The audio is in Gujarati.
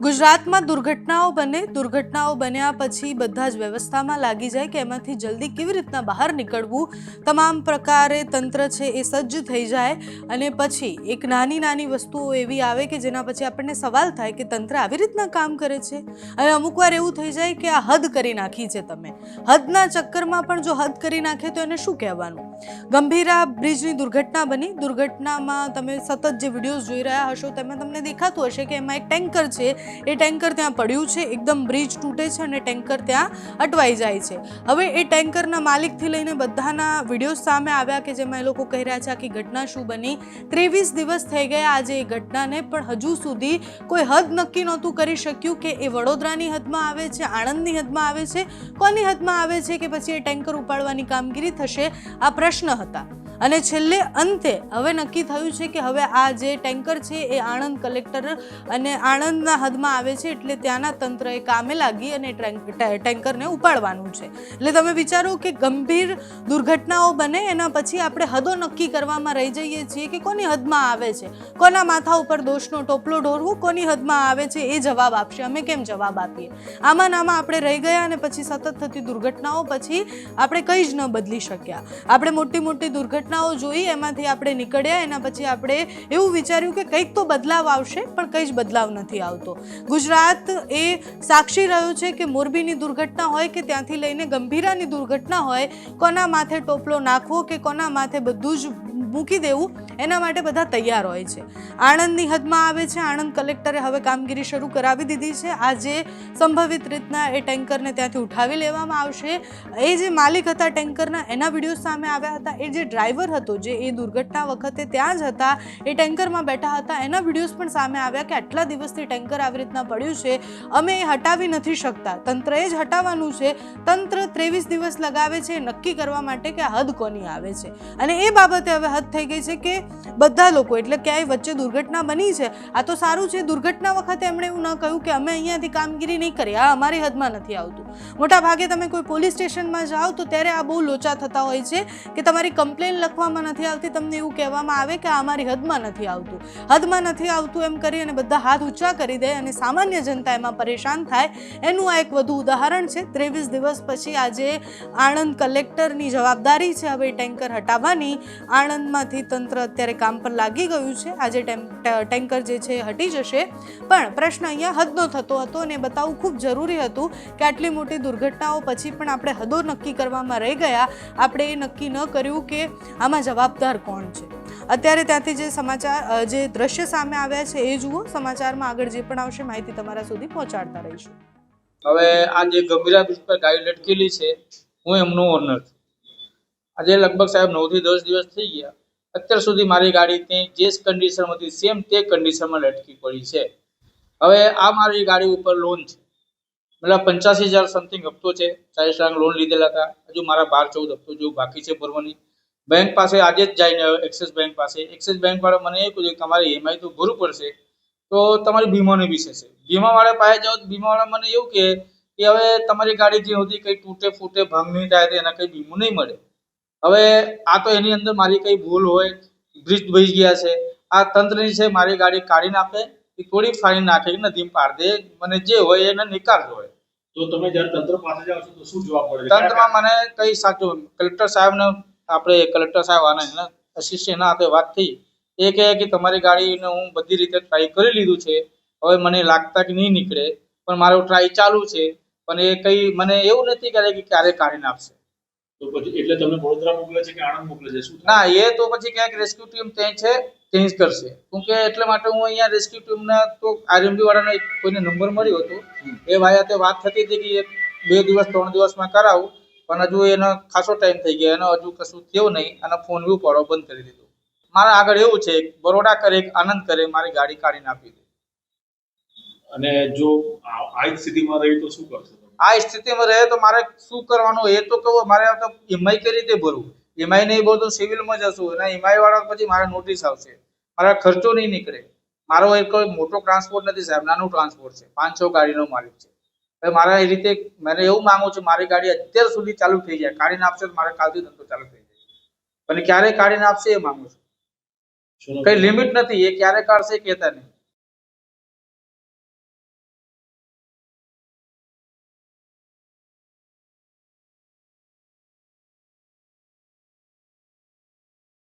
ગુજરાતમાં દુર્ઘટનાઓ બને, દુર્ઘટનાઓ બન્યા પછી બધા જ વ્યવસ્થામાં લાગી જાય કે એમાંથી જલ્દી કેવી રીતના બહાર નીકળવું. તમામ પ્રકારે તંત્ર છે એ સજ્જ થઈ જાય અને પછી એક નાની નાની વસ્તુઓ એવી આવે કે જેના પછી આપણને સવાલ થાય કે તંત્ર આવી રીતના કામ કરે છે? અને અમુક વાર એવું થઈ જાય કે આ હદ કરી નાખી છે તમે. હદના ચક્કરમાં પણ જો હદ કરી નાખે તો એને શું કહેવાનું? ગંભીરા બ્રિજની દુર્ઘટના બની. દુર્ઘટનામાં તમે સતત જે વિડીયોઝ જોઈ રહ્યા હશો તેમાં તમને દેખાતું હશે કે એમાં એક ટેન્કર છે એ ટેન્કર ત્યાં પડ્યું છે, એકદમ બ્રિજ તૂટે છે અને ટેન્કર ત્યાં અટવાઈ જાય છે. હવે એ ટેન્કરના માલિકથી લઈને બધાના વીડિયો સામે આવ્યા કે જેમાં એ લોકો કહી રહ્યા છે આખી ઘટના શું બની? ત્રેવીસ દિવસ થઈ ગયા આજે એ ઘટનાને, પણ હજુ સુધી કોઈ હદ નક્કી નહોતું કરી શક્યું કે એ વડોદરાની હદમાં આવે છે, આણંદની હદમાં આવે છે, કોની હદમાં આવે છે કે પછી એ ટેન્કર ઉપાડવાની કામગીરી થશે? આ પ્રશ્ન હતા. અને છેલ્લે અંતે હવે નક્કી થયું છે કે હવે આ જે ટેન્કર છે એ આણંદ કલેક્ટર અને આણંદના હદમાં આવે છે એટલે ત્યાંના તંત્રએ કામે લાગી અને ટેન્કરને ઉપાડવાનું છે. એટલે તમે વિચારો કે ગંભીર દુર્ઘટનાઓ બને, એના પછી આપણે હદો નક્કી કરવામાં રહી જઈએ છીએ કે કોની હદમાં આવે છે? કોના માથા ઉપર દોષનો ટોપલો ઢોરવું, કોની હદમાં આવે છે એ જવાબ આપશે. અમે કેમ જવાબ આપીએ? આમાં નામાં આપણે રહી ગયા અને પછી સતત થતી દુર્ઘટનાઓ પછી આપણે કંઈ જ ન બદલી શક્યા. આપણે મોટી મોટી દુર્ઘટનાઓ જોઈ એમાંથી આપણે નીકળ્યા, એના પછી આપણે એવું વિચાર્યું કે કંઈક તો બદલાવ આવશે, પણ કંઈ જ બદલાવ નથી આવતો. ગુજરાત એ સાક્ષી રહ્યું છે કે મોરબીની દુર્ઘટના હોય કે ત્યાંથી લઈને ગંભીરાની દુર્ઘટના હોય, કોના માથે ટોપલો નાખવો કે કોના માથે બધું જ મૂકી દેવું એના માટે બધા તૈયાર હોય છે. આણંદની હદમાં આવે છે. આણંદ કલેક્ટરે હવે કામગીરી શરૂ કરાવી દીધી છે. આજે સંભવિત રીતના એ ટેન્કરને ત્યાંથી ઉઠાવી લેવામાં આવશે. એ જે માલિક હતા ટેન્કરના, એના વીડિયો સામે આવ્યા હતા. એ જે ડ્રાઈવર હતો, જે એ દુર્ઘટના વખતે ત્યાં જ હતા, એ ટેન્કરમાં બેઠા હતા. એના વિડીયોઝ પણ સામે આવ્યા કે આટલા દિવસથી ટેન્કર આવી રીતના પડ્યું છે. અમે એ હટાવી નથી શકતા. તંત્રએ જ હટાવવાનું છે. તંત્ર ત્રેવીસ દિવસ લગાવે છે નક્કી કરવા માટે કે હદ કોની આવે છે. અને એ બાબતે હવે હદ થઈ ગઈ છે કે બધા લોકો, એટલે ક્યાંય વચ્ચે દુર્ઘટના બની છે. આ તો સારું છે, દુર્ઘટના વખતે એમણે એવું ન કહ્યું કે અમે અહીંયાથી કામગીરી નહીં કરી આ અમારી હદમાં નથી આવતું. મોટા ભાગે તમે કોઈ પોલીસ સ્ટેશનમાં જાઓ તો ત્યારે આ બહુ લોચા થતા હોય છે કે તમારી કમ્પ્લેન લખવામાં નથી આવતી, તમને એવું કહેવામાં આવે કે આ અમારી હદમાં નથી આવતું. હદમાં નથી આવતું એમ કરી અને બધા હાથ ઊંચા કરી દે અને સામાન્ય જનતા એમાં પરેશાન થાય. એનું આ એક વધુ ઉદાહરણ છે. ત્રેવીસ દિવસ પછી આજે આણંદ કલેક્ટરની જવાબદારી છે. હવે ટેન્કર હટાવવાની. આણંદમાંથી તંત્ર અત્યારે કામ પર લાગી ગયું છે. આજે ટેન્કર જે છે હટી જશે. પણ પ્રશ્ન અહીંયા હદનો થતો હતો અને બતાવવું ખૂબ જરૂરી હતું કે આટલી મોટી દુર્ઘટનાઓ પછી પણ આપણે હદો નક્કી કરવામાં રહી ગયા. આપણે એ નક્કી ન કર્યું કે આમાં જવાબદાર કોણ છે. અત્યારે ત્યાંથી જે સમાચાર જે દ્રશ્ય સામે આવ્યા છે એ જુઓ. સમાચારમાં આગળ જે પણ આવશે માહિતી તમારા સુધી પહોંચાડતા રહીશું. હવે આ જે ગંભીરા બ્રિજ પર ગાડી લટકેલી છે, હું એમનો ઓનર છું. આજે લગભગ સાહેબ નવથી દસ દિવસ થઈ ગયા. અત્યાર સુધી મારી ગાડી જે કન્ડિશનમાં હતી સેમ તે કન્ડિશનમાં લટકી પડી છે. હવે આ મારી ગાડી ઉપર લોન છે. મતલબ પંચ્યાસી હજાર સમથિંગ હપ્તો છે. ચાલીસ લાખ લોન લીધેલા હતા. હજુ મારા બાર ચૌદ હપ્તો જેવું બાકી છે ભરવાની. બેંક પાસે આજે જ જઈને આવ્યો એક્સિસ બેંક પાસે. એક્સિસ બેંક વાળા મને એ કીધું તમારે ઈએમઆઈ તો ભરવું પડશે. તો તમારી વીમાની વિશે છે. વીમાવાળા પાસે જાઓ તો વીમા મને એવું કહે કે હવે તમારી ગાડી જે સુધી કંઈ તૂટે ફૂટે ભંગ નહીં થાય તો એના કંઈ વીમો નહીં મળે. હવે આ તો એની અંદર મારી કઈ ભૂલ હોય બ્રિજ ભઈ ગયા છે. આ તંત્રની છે મારી ગાડી કાઢી નાખે એ થોડી ફાઈન નાખે કે નથી પાડ દે મને જે હોય એને નિકાલ હોય. તો તમે જ્યારે તંત્ર પાસે જાઓ છો તો શું જવાબ મળે તંત્રમાં મને કઈ સાચું કલેક્ટર સાહેબને આપણે કલેક્ટર સાહેબ આના એના હાથે વાત થઈ એ કહે કે તમારી ગાડીને હું બધી રીતે ટ્રાય કરી લીધું છે હવે મને લાગતા કે નહીં નીકળે પણ મારો ટ્રાય ચાલુ છે પણ એ કઈ મને એવું નથી કરે કે ક્યારે કાઢીને આપશે તો પછી એટલે તમને વડોદરા મોકલે છે કે આણંદ મોકલે છે? શું ના એ તો પછી ક્યાંક રેસ્ક્યુ ટીમ ત્યાં છે ચેન્જ કરશે. કરશે કેમકે એટલા માટે હું અહીંયા રેસ્ક્યુ ટીમના તો આરએમડી વાળાનો એક કોઈને નંબર મળ્યો હતો. એ ભાઈ હાથે વાત થતી હતી કે બે દિવસ ત્રણ દિવસમાં કરાવું. પણ હજુ એનો ખાસો ટાઈમ થઈ ગયો. એનો હજુ કશું થયું નહીં. અને ફોન બી ઉપાડો બંધ કરી દીધો. મારા આગળ એવું છે બરોડા કરે કે આનંદ કરે મારી ગાડી કાઢીને આપી દે. અને જો આ સ્થિતિમાં રહી તો શું કરશો? આ સ્થિતિમાં રહે તો મારે શું કરવાનું? એ તો કહું મારે તો ઈએમઆઈ કઈ રીતે ભરવું એમઆઈ નહીં ભરતું સિવિલમાં જશું અને ઈમઆઈ વાળા પછી મારે નોટિસ આવશે. મારા ખર્ચો નહીં નીકળે. મારો એક કોઈ મોટો ટ્રાન્સપોર્ટ નથી સાહેબ નાનું ટ્રાન્સપોર્ટ છે. પાંચ છ ગાડીનો માલિક છે. હવે મારા એ રીતે મને એવું માંગુ છું મારી ગાડી અત્યાર સુધી ચાલુ થઈ જાય. કાઢીને આપશે તો મારે કાલથી ધંધો ચાલુ થઈ જાય. અને ક્યારે કાઢીને આપશે એ માંગુ છું. કઈ લિમિટ નથી. એ ક્યારે કાઢશે કહેતા નહીં.